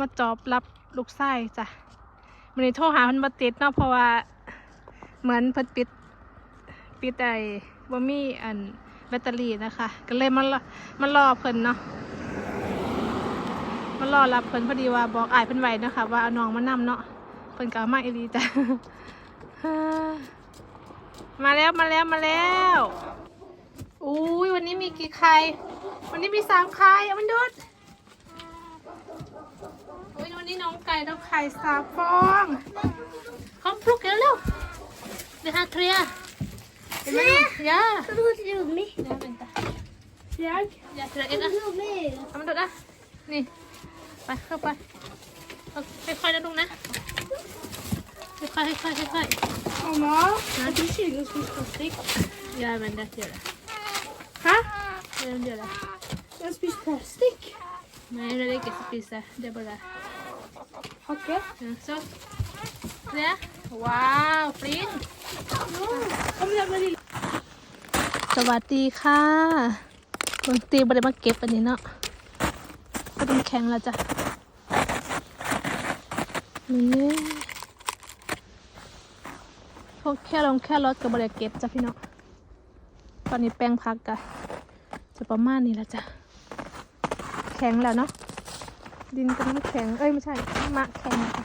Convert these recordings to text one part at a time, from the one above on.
มาจอบรับลูกไส้จ้ะมันนี้โทรหาเพิ่นบ่ติดเนาะเพราะว่า เหมือนเพิ่นปิดปิดไอ้บ่มีอันแบตเตอรี่นะคะ ก็เลยมารอมารอเพิ่นเนาะมารอรับเพิ่นพอดีว่าบอกอ้ายเพิ่นไว้เนาะคะว่าเอาน้องมานำเนาะเพิ่นก็เอามาอีหลีจ้ะมาแล้วมาแล้วมาแล้วอุ้ยวันนี้มีกี่ไข่วันนี้มีสามไข่อมันดูด วันนี้น้องไก่ต้องไข่สามฟองเขาปลุกกันแล้วเดี๋ยวหาเคลียร์เห็นไหมย่า Vad var det du med? ย่าเป็นตา Jag? อย่าเถื่อเอ็ดอะ Du med? เอามันดูดอะนี่ไปเข้าไปเอาค่อยๆนะลุงนะค่อยๆค่อยๆค่อย Mamma, jag är 20 som plastik. ๆย่าเป็นได้เดี๋ยวละ Ha? เดี๋ยวเดี๋ยวละ Jag har spist plastik. Nej, det är inte spisa. Det är bara... Hacke? Ja, så. Det. Wow, flin. Om jag var lilla. สวัสดีค่ะคนตีบริมาเก็บอันนี้เนาะก็ต้องแข็งแล้วจ้ะนี่พวกแค่ลงแค่รถกับบริเก็บจ้ะพี่น้องตอนนี้แป้งพักกันจะประมาณนี้แล้วจ้ะ แข็งแล้วเนาะ ดินก็น้ำแข็ง เอ้ยไม่ใช่มะแข็งค่ะ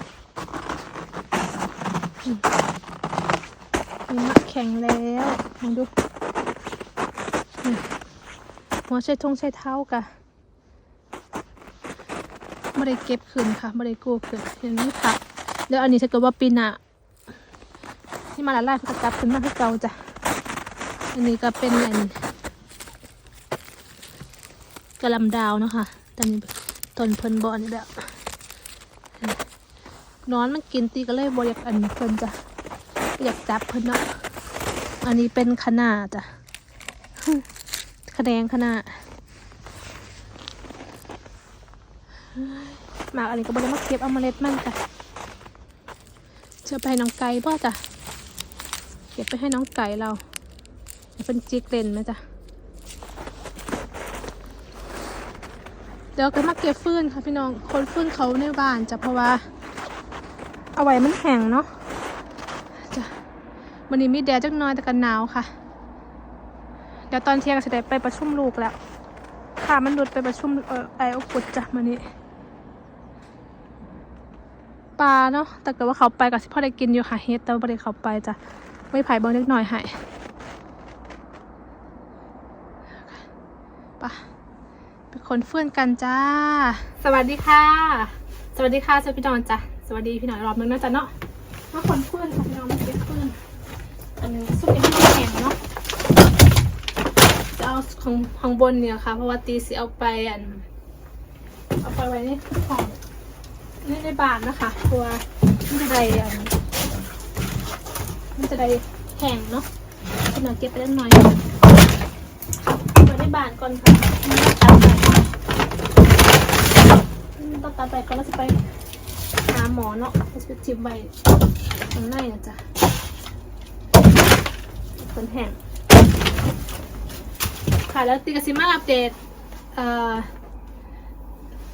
มีมะแข็งแล้วลองดูหัวใช้ทงใช้เท้ากะไม่ได้เก็บคืนค่ะไม่ได้กู้คืนอย่างนี้ค่ะแล้วอันนี้ถ้าเกิดว่าปีน้าที่มาละลายเพื่อกลับขึ้นมาให้เก่าจ้ะอันนี้ก็เป็นอันกระลำดาวเนาะคะแต่นี่ ต้นเพิ่นบอนนี่แหละนอนมันกินตีก็เลยบอยากอันเพิ่นจ้ะอยากจับเพิ่นเนาะอันนี้เป็นขนาดจ้ะคะแนนขนาดหมากอันนี้ก็บริมาเก็บเอาเมล็ดมันจ้ะเชื่อไปให้น้องไก่พ่จ้ะเก็บไปให้น้องไก่เราเดี๋ยวเป็นจิกเล่นไหมจ้ะ เดี๋ยวก็มาเก็บฟืนค่ะพี่น้อง คนฟืนเขาในบ้านจะเพราะว่า เอาไว้มันแห้งเนาะจ้ะวันนี้มีแดดจักน้อยแต่กันหนาวค่ะ เดี๋ยวตอนเที่ยงจะได้ไปประชุมลูกแล้วค่ะมันหลุดไปประชุมเออไอโอกุดจ้ะมานี้ปลาเนาะแต่เกิดว่าเขาไปกับสิพ่อได้กินอยู่ค่ะเฮ็ดแต่ว่าบ่ได้เขาไปจ้ะไม่ไผ่บางเล็กหน่อยให้ไป เป็นคนเฟื่อนกันจ้า สวัสดีค่ะ สวัสดีค่ะสวัสดีพี่นองจ้ะสวัสดีพี่น้องอีกรอบนึงนะจ๊ะเนาะมาคนเฟื่อนค่ะพี่น้องมาเก็บเฟื่อนอันนี้ซุปเอ็นที่แข็งเนาะจะเอาของของบนเนี่ยค่ะ เพราะว่าตีสิเอาไปอันเอาไปไว้ในของในในบานนะคะเพราะว่ามันจะได้อันมันจะได้แห้งเนาะคุณหน่อยเก็บไปเล็กน้อยไว้ในบานก่อนค่ะมันต้องตัดไปมัน ต้องตัดไปก่อนแล้วจะไปหาหมอเนาะจะจิบไว้ข้างในนะจ๊ะเป็นแห้งค่ะแล้วติกสิมาอัปเดตเอ่อ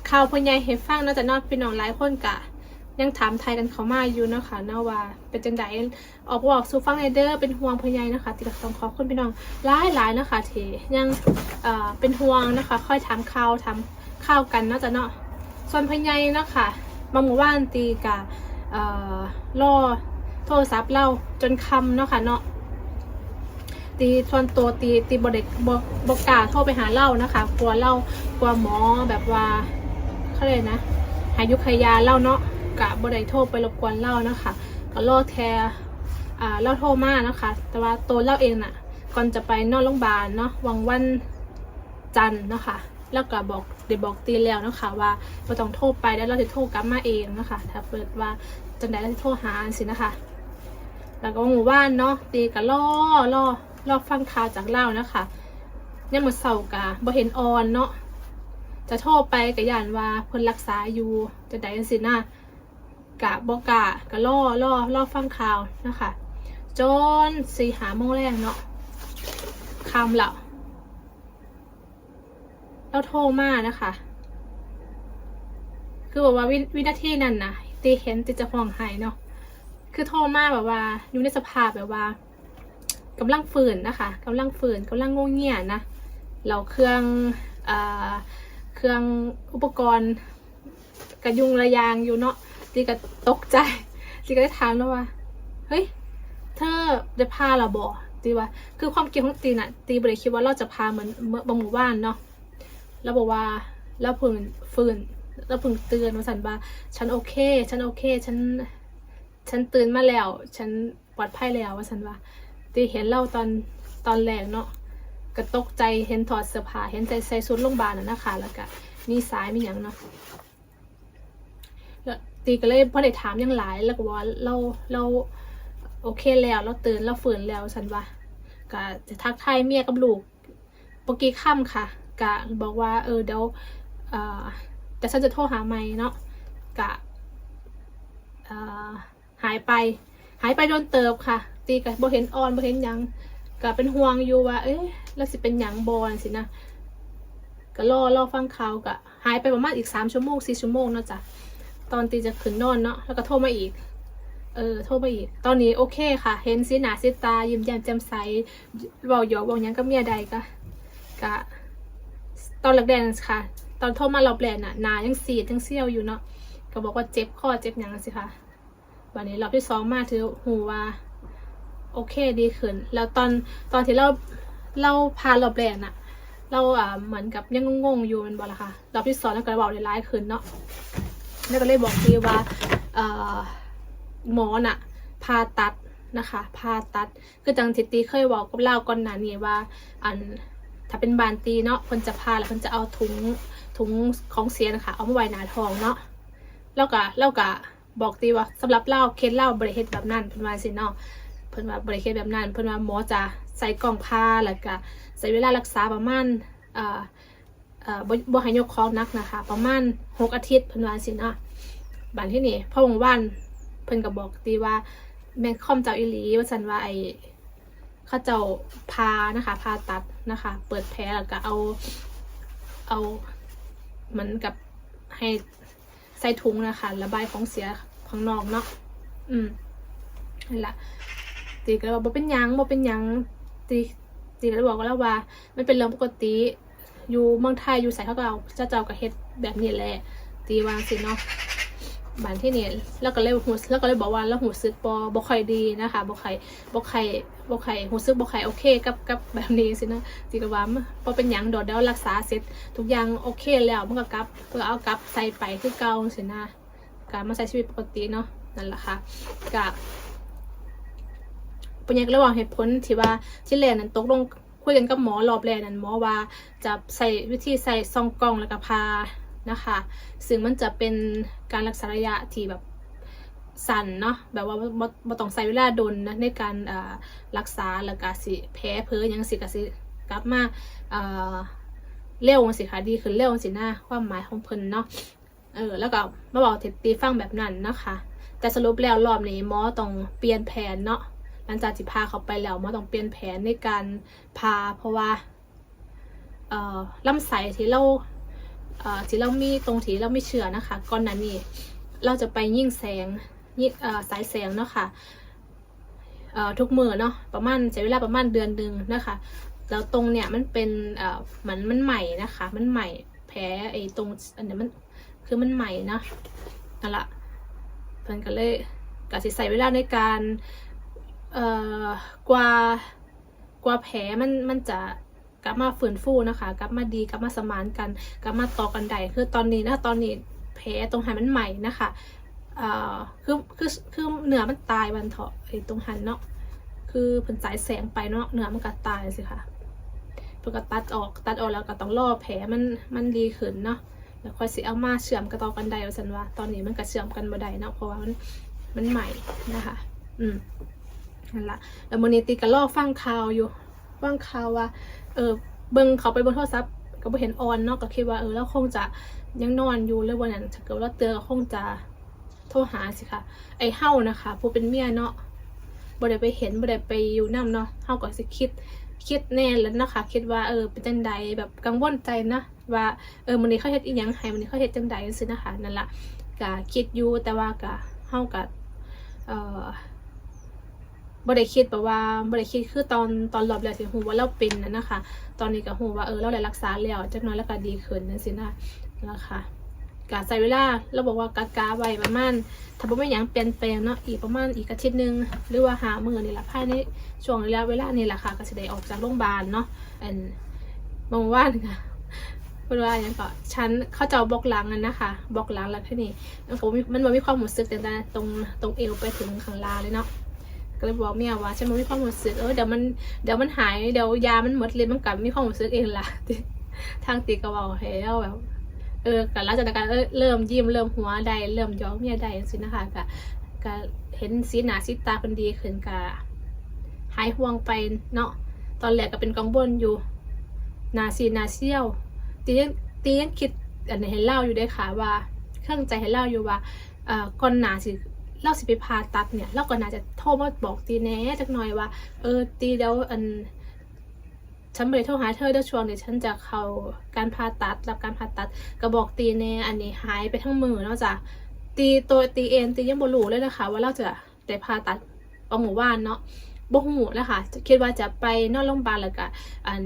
ข่าวพญายเฮฟังนอกจากนอกพี่น้องหลายคนกะ ยังถามไทยกันเขามาอยู่เนาะคะเนาะว่าเป็นจังไดออกบอกสู่ฟังไอเดอร์เป็นห่วงพญายนะคะติกต้องขอบคุณพี่น้องหลายหลายนะคะที่ยังเอ่อเป็นห่วงนะคะ ค่อยถามข่าวถามข่าวกันนาะจ้ะเนาะ ส่วนพญายเนาะค่ะบางหมู่บ้านตีกะเอ่อโทรศัพท์เล่าจนคำเนาะค่ะเนาะตีส่วนตัวตีตีบดเด็กบบอกกาโทรไปหาเล่านะคะกลัวเล่ากลัวหมอแบบว่าเขาเลยนะ หายุคยาเล่าเนาะกะบไดโทรไปรบกวนเล่านะคะก็รอแทอ่าเล่าโทรมานะคะ แต่ว่าตัวเล่าเองน่ะ ก่อนจะไปนอนโรงพยาบาลเนาะวังวันจันทร์นะคะ แล้วก็บอกเดี๋ยวบอกตีแล้วนะคะ ว่าเราต้องโทรไปแล้วเราจะโทรกลับมาเองนะคะ ถ้าเปิดว่าจังใดเราจะโทรหาสินะคะ แล้วก็หมู่บ้านเนาะตีกับล่อล่อล่อฟังข่าวจากเล่านะคะยังมือเสาร์กะบ่เห็นออนเนาะจะโทรไปกับยานว่าเพิ่นรักษาอยู่จะได้จังสินะกะบ่กะกะล่อล่อล่อฟังข่าวนะคะ จนสี่หาโมงแรงเนาะคำแล้ว เราโทรมานะคะ คือแบบว่าวิวินาทีนั้นนะตีเห็นตีจะห่วงไห้เนาะคือโทรมาแบบว่า อยู่ในสภาพแบบว่ากำลังฝืนนะคะกำลังฝืนกำลังงงเงียนะเราเครื่องอ่อเครื่องอุปกรณ์กระยุงระยางอยู่เนาะตีก็ตกใจตีก็ได้ถามแล้วว่าเฮ้ยเธอได้พาเราบอตีว่า คือความเกี่ยวของตีน่ะตีบริคิดว่าเราจะพาเหมือนเมือบางหมู่บ้านเนาะ แล้วบอกว่าเราเพิ่งฟื้นเราเพิ่งเตือนว่าสันว่า ฉันโอเค ฉันโอเค ฉัน ฉันตื่นมาแล้ว ฉันปลอดภัยแล้วว่าสันว่าตีเห็นเราตอนตอนแรกเนาะก็ตกใจเห็นถอดเสื้อผ้าเห็นใจใส่ชุดโรงพยาบาลน่ะนะคะ แล้วก็มีสายมีอย่างเนาะแล้วตีก็เลยพอได้ถามยังหลายแล้วก็ว่าเราเราโอเคแล้วเราตื่นเราฝืนแล้วสันว่าก็จะทักทายเมียกับลูกปกีค่ำค่ะ ก็บอกว่าเออเดี๋ยวแต่ฉันจะโทรหาไม่เนาะกะหายไป หายไปโดนเติบค่ะ ตีกับบ่เห็นออนบ่เห็นหยังก็เป็นห่วงอยู่ว่า เอ๊ะแล้วสิเป็นหยังบอลสินะก็รอรอฟังข่าวก็หายไปประมาณอีกสามชั่วโมงสี่ชั่วโมงเนาะจ้ะตอนตีจะขึ้นนอนเนาะแล้วก็โทรมาอีกเออโทรมาอีก ตอนนี้โอเคค่ะ เห็นสีหนาสีตา ยิ้มแย้มแจ่มใสเบาหยอกบาหยังก็เมียใดก็ก็ ตอนแรกๆค่ะ ตอนโทรมารอบแรกน่ะนายังสีดยังเซี่ยวอยู่เนาะก็บอกว่าเจ็บข้อเจ็บหยังสิคะวันนี้รอบที่สองมาถือหูว่าโอเคดีขึ้น แล้วตอนตอนที่เราเราพารอบแรกน่ะ เราอ่าเหมือนกับยังงงๆอยู่มันบอกละค่ะรอบที่สองแล้วก็บอกได้ร้ายขึ้นเนาะแล้วก็เลยบอกดีว่าเอ่อหมอน่ะผ่าตัดนะคะผ่าตัดคือจังทิตีเคยบอกกับเราก่อนหน้านี้ว่า อัน ถ้าเป็นบานตีเนาะคนจะผ่าแล้วคนจะเอาถุงถุงของเสียนะคะเอามาไว้หนาทองเนาะแล้วก็แล้วก็บอกตีว่าสำหรับเล่าเคสเล่าบริเฮ็ดแบบนั้นเพิ่นว่าสิเนาะเพิ่นว่าบริเฮ็ดแบบนั้นเพิ่นว่าหมอจะใส่กล่องผ้าแล้วก็ใช้เวลารักษาประมาณเอ่อเอ่อบ่ให้ยกของนักนะคะ ประมาณหกอาทิตย์เพิ่นว่าสิเนาะบัดที่นี่พ่อวงวันเพิ่นก็บอกตีว่าแม่นคอมเจ้าอีหลีว่าซั่นว่าไอ เขาเจ้าพานะคะพาตัดนะคะ เปิดแผลแล้วก็เอาเอาเหมือนกับให้ใส่ถุงนะคะ ระบายของเสียข้างนอกเนาะอืมนั่นแหละตีก็บอกบ่าเป็นยังบ่เป็นยังตีตีก็บอกว่าแล้วว่ามันเป็นเรื่องปกติอยู่เมืองไทยอยู่ใส่เขาก็เอาเจ้าเจ้าก็เฮ็ดแบบนี้แหละตีวางสิเนาะ บานที่นี่แล้วก็เลยหูแล้วก็เลยบอกว่าแล้วหูซึกบอบ่ค่อยดีนะคะบ่ค่อยบ่ค่อยบ่ค่อยหูซึกบ่ค่อยโอเคกับกับแบบนี้สินะตีกว่าบ่เป็นหยังดอดี๋ยวรักษาเสร็จทุกอย่างโอเคแล้วมันก็กลับเพื่อเอากลับใส่ไปคือเก่าสินะกลับมาใช้ชีวิตปกติเนาะนั่นแหละค่ะกับปัญญาระหว่างเหตุผลที่ว่าที่แรกนั้นตกลงคุยกันกับหมอรอบแรกนั้นหมอว่าจะใส่วิธีใส่ซองกล่องแล้วก็พา นะคะ ซึ่งมันจะเป็นการรักษาระยะที่แบบสั้นเนาะแบบว่าบ่ต้องใส่เวลาดนนะในการรักษาแล้วก็สิแพ้เพ้อยังสิกสิกลับมาเร็วสิคะดีขึ้นเร็วสิหน้าความหมายของเพิ่นเนาะเออแล้วก็มาบอกเทปตีฟังแบบนั้นนะคะ แต่สรุปแล้วรอบนี้หมอต้องเปลี่ยนแผนเนาะหลังจากที่พาเขาไปแล้วหมอต้องเปลี่ยนแผนในการพาเพราะว่าเอ่อลำไส้ที่เรา ที่เรามีตรงที่เราไม่เชื่อนะคะก่อนหน้านี้เราจะไปยิ่งแสงยิ่งสายแสงเนาะค่ะเอ่อทุกมือเนาะประมาณใช้เวลาประมาณเดือนหนึ่งนะคะแล้วตรงเนี่ยมันเป็นเหมือนมันใหม่นะคะ มันใหม่แผลไอ้ตรงอันนี้มันคือมันใหม่นะนั่นละเพิ่นก็เลยกสิใส่เวลาในการเอ่อกว่ากว่าแผลมันมันจะ กลับมาฟื้นฟูนะคะ กลับมาดีกลับมาสมานกันกลับมาต่อกันได้คือตอนนี้นะตอนนี้แผลตรงหันมันใหม่นะคะเอ่อคือคือคือเนื้อมันตายวันเถาะไอ้ตรงหันเนาะคือเพิ่นสายแสงไปเนาะเนื้อมันก็ตายสิค่ะเพื่อก็ตัดออกตัดออกแล้วก็ต้องรอแผลมันมันดีขึ้นเนาะแล้วค่อยสิเอามาเชื่อมกระต่อกันได้ว่าสันว่าตอนนี้มันก็เชื่อมกันบ่ได้เนาะเพราะว่ามันมันใหม่นะคะ อืมนั่นละแล้วมอนี้ติก็รอฟังข่าวอยู่ ฟังข่าวว่า เออเบิ่งเขาไปบิ่งโทรศัพท์ก็บ่เห็นออนเนาะก็คิดว่าเออแล้วคงจะยังนอนอยู่เลยวันนั้นถ้าเกิดว่าเตือนก็คงจะโทรหาสิค่ะไอ้เฮานะคะผู้เป็นเมียเนาะบ่ได้ไปเห็นบ่ได้ไปอยู่นํเนาะเฮาก็สิคิดคิดแน่แล้วนะคะคิดว่าเออเป็นจังใดแบบกังวลใจนะว่าเออมันนี้เขาเฮ็ดอีหยังให้มันนี้เขาเฮ็ดจังใดจังซี่นะคะนั่นล่ะก็คิดอยู่แต่ว่าก็เฮาก็เอ่อ บ่ได้คิดแบบว่าบ่ได้คิดคือตอนตอนรอบแรกที่ฮู้ว่าเราเป็นน่ะนะคะ ตอนนี้ก็ฮู้ว่าเออเราได้รักษาแล้วจักน่อยแล้วก็ดีขึ้นจังซี่นะนะคะก็ใช้เวลาเราบอกว่ากากาไว้ประมาณถ้าบ่มีหยังเปลี่ยนแปลงเนาะอีกประมาณอีกอาทิตย์หนึงหรือว่าหามื้อนี่ละภายในช่วงระยะเวลานี่แหละค่ะก็สิได้ออกจากโรงพยาบาลเนาะอันบางวันค่ะเป็นว่าอย่างก็ฉันเข้าจะเอาบล็อกหลังกันนะคะบล็อกหลังแล้วแค่นี้มันมันมีความรู้สึกแต่ตรงตรงเอวไปถึงข้างล่างเลยเนาะ ก็เลยบอกเมียว่าฉันบ่มีความรู้สึกเออเดี๋ยวมันเดี๋ยวมันหายเดี๋ยวยามันหมดเลยมันกลับมีความรู้สึกเองล่ะทางตีก็บอกให้เราแบบเออกันแล้วจากนั้นก็เออเริ่มยิ้มเริ่มหัวได้เริ่มย้อมเมียได้สินะคะก็ก็เห็นสีหน้าสีตาเป็นดีขึ้นก็หายห่วงไปเนาะตอนแรกก็เป็นกังวลอยู่นาซีนาเซียวตียังตียังคิดอันนี้ให้เล่าอยู่ได้ค่ะว่า เครื่องใจให้เล่าอยู่ว่าเอ่อก่อนหนาสิ เล่าสิไปพาตัดเนี่ยเราก็น่าจะโทรมาบอกตีแน่จักหน่อยว่า เออตีเดี๋ยวอันฉันไปโทรหาเธอเดี๋ยวช่วงนี้ฉันจะเข้าการผ่าตัดรับการผ่าตัดก็บอกตีแน่อันนี้หายไปทั้งมือเนาะจ้ะตีตัวตีเองตียังบ่รู้เลยนะคะ ว่าเราจะได้ผ่าตัดเอาหมู่บ้านเนาะบ่หูนะคะคิดว่าจะไปนอนโรงพยาบาลแล้วก็อัน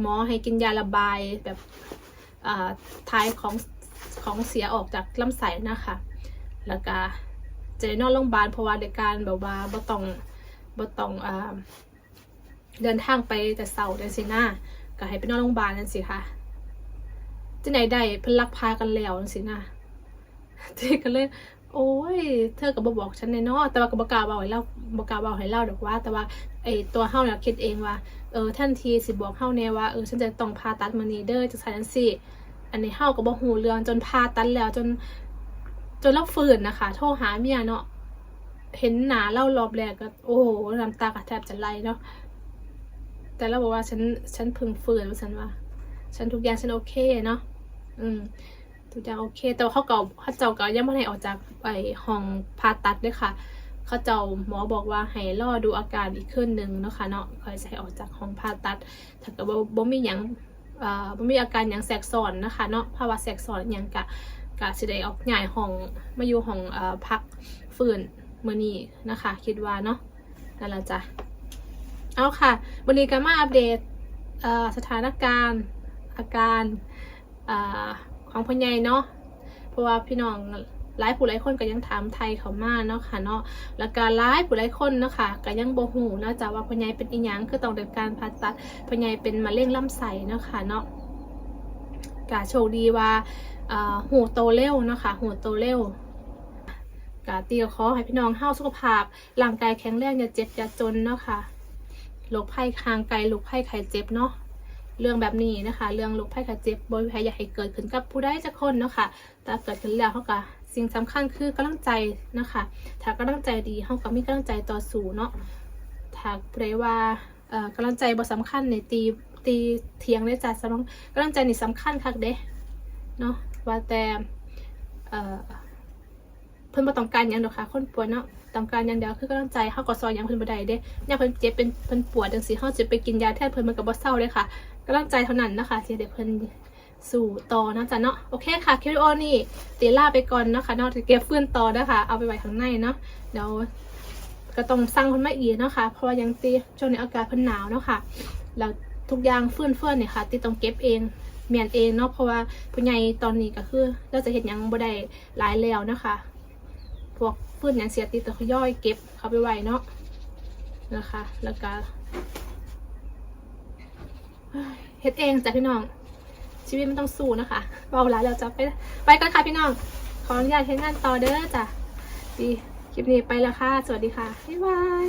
หมอให้กินยาระบายแบบอ่าทายของของเสียออกจากลำไส้นะคะ แล้วก็ จะได้นอนโรงพยาบาลเพราะว่าในการแบบว่าบ่ต้องบ่ต้องอ่าเดินทางไปแต่เสาร์เดือนสิหน้าก็ให้ไปนอนโรงพยาบาลนั่นสิค่ะจะไหนได้เพิ่นลักพากันแล้วนั่นสินะเจ๊ก็เลยโอ้ย เธอก็บบอกฉันแน่เนอนแต่ว่าก็บอกกล้าบอกให้เล่าบอกกล้าบอกให้เล่าดอกว่า แต่ว่าไอตัวเฮาเนี่ยคิดเองว่า เออทันทีสิบอกเฮาแน่ว่า เออฉันจะต้องผ่าตัดมื้อนี้เด้อจังซั่นจังซี่อันนี้เฮาก็บ่ฮู้เรื่องจนผ่าตัดแล้วจน จนเราฟื้นนะคะ โทรหาเมียเนาะเห็นหน้าเรารอบแรกก็ โอ้โหน้ำตาก็แทบจะไหลเนาะแต่เราบอกว่าฉันฉันพิ่งฟื้นว่าฉันว่า ฉันทุกอย่างฉันโอเคเนาะอืมทุกอย่างโอเค แต่ว่าเขาเก่าเขาเจ้าเก็ยังไม่ได้ออกจากไอห้องผ่าตัดด้วยค่ะเขาเจ้าหมอบอกว่าให้รอดูอาการอีกคืนหนึ่งเนาะค่ะเนาะคอยใช้ออกจากห้องผ่าตัด ถ้าเกิดว่าบ่มีหยังอ่าบ่มีอาการหยังแทรกซ้อนนะคะ เนาะภาวะแทรกซ้อนหยังกะ กะสิได้ออกย้ายห้องมาอยู่ห้องอ่าพักฟื้นมื้อนี้นะคะ คิดว่าเนาะนั่นละจ้ะเอาค่ะวันนี้ก็มาอัปเดตอ่าสถานการณ์อาการอ่าของพ่อใหญ่เนาะเพราะว่าพี่น้องหลายผู้หลายคนก็ยังถามไทยเขามาเนาะค่ะเนาะแล้วก็หลายผู้หลายคนเนาะค่ะก็ยังโบ่ฮู้เนาะจ้ะว่าพ่อใหญ่เป็นอีหยังคือต้องได้การผ่าตัดพ่อใหญ่เป็นมะเร็งลำไส้เนาะค่ะเนาะ ก็โชคดีว่าหูโตเร็วนะคะหูโตเร็วก็ตีขอให้พี่น้องเฮ้าสุขภาพร่างกายแข็งแรงอย่าเจ็บอย่าจนเนาะค่ะโรคภัยคางไกลโรคภัยไข้เจ็บเนาะเรื่องแบบนี้นะคะ เรื่องโรคภัยไข้เจ็บบริภัยอยากให้เกิดขึ้นกับผู้ใดสักคนเนาะค่ะแต่เกิดขึ้นแล้วเขาก็สิ่งสำคัญคือกำลังใจนะคะ ถ้ากำลังใจดีเขาก็มีกำลังใจต่อสู้เนาะถ้าผู้ใดว่าเอ่อกำลังใจบ่สำคัญในตี ตีเทียงได้จ้ะสำหรับกำลังใจนี่สำคัญคักเด้เนาะว่าแต่เอ่อเพิ่นบ่ต้องการหยังดอกค่ะ คนป่วยเนาะต้องการอย่างเดียวคือกำลังใจเฮาก็ซอยหยังเพิ่นบ่ได้เด้เนี่ยเพิ่นเจ็บเป็นเพิ่นปวดจังซี่เฮาจะไปกินยาแทนเพิ่นมันก็บ่เศร้าเลยค่ะกำลังใจเท่านั้นนะคะที่ได้เพิ่นสู่ต่อนะจ๊ะเนาะโอเคค่ะคลิปวิดีโอนี่เดี๋ยวลาไปก่อนเนาะค่ะเนาะจะเก็บฟื้นต่อนะคะเอาไปไว้ข้างในเนาะเดี๋ยวก็ต้องสั่งคนมาอีกเนาะค่ะเพราะว่ายังตีช่วงนี้อากาศเพิ่นหนาวเนาะค่ะแล้ว ทุกอย่างเฟื่อนเฟื่อนเนี่ยค่ะตีต้องเก็บเองเมียนเองเนาะเพราะว่าผู้ใหญ่ตอนนี้ก็คือเราจะเห็นยังบ่ได้หลายแล้วนะคะ พวกเฟื่อนยังเสียตีต้องย่อยเก็บเขาไปไว้เนาะนะคะ แล้วก็เฮ้ยเฮ็ดเองจ้ะพี่น้อง ชีวิตมันต้องสู้นะคะเบาหลายแล้วจ้ะไปไปกันค่ะพี่น้อง ขออนุญาตเฮ็ดงานต่อเด้อจ้ะดีคลิปนี้ไปแล้วค่ะ สวัสดีค่ะบ๊ายบาย